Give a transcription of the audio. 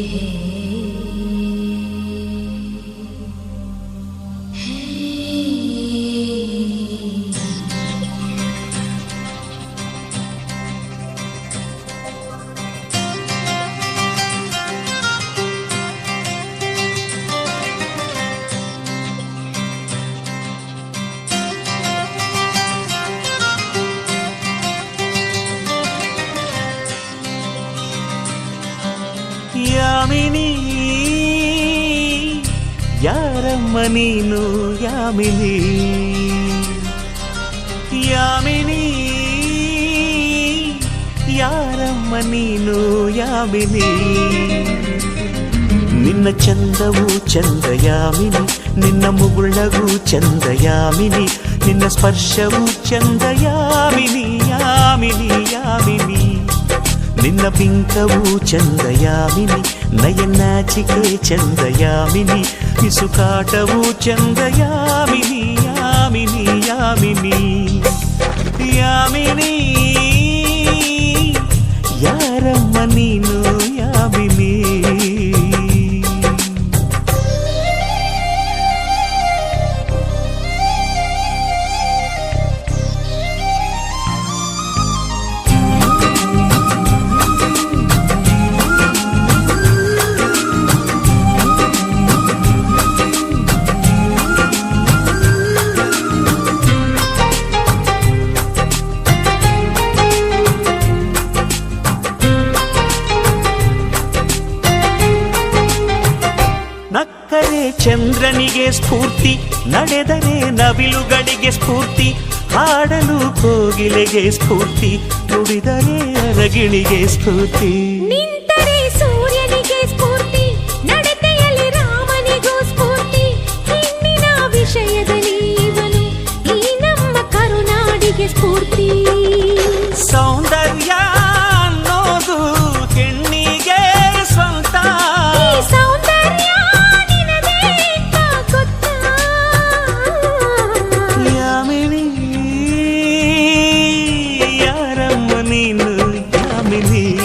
Yeah. Yamini యారమ్మ నీను యామిని యామిని ಯಾರಮ್ಮ ನೀನು ಯಾಮಿನಿ ನಿನ್ನ ಚಂದವು ಚಂದಯಾಮಿನಿ ನಿನ್ನ ಮುಗುಳವು ಚಂದಯಾಮಿನಿ ನಿನ್ನ ಸ್ಪರ್ಶವು ಚಂದಯಾಮಿನಿ విన్నపింకవు చందయామిని నయనాచికే చందయామిని ఇసుకాటవు చందయామిని యామిని యామిని యామిని యారమ్మ నీను యామి ಕರೆ ಚಂದ್ರನಿಗೆ ಸ್ಫೂರ್ತಿ ನಡೆದರೆ ನವಿಲುಗಳಿಗೆ ಸ್ಫೂರ್ತಿ ಹಾಡಲು ಕೋಗಿಲೆಗೆ ಸ್ಫೂರ್ತಿ ನುಡಿದರೆ ಅರಗಿಳಿಗೆ ಸ್ಫೂರ್ತಿ. ಸ್ಫೂರ್ತಿ.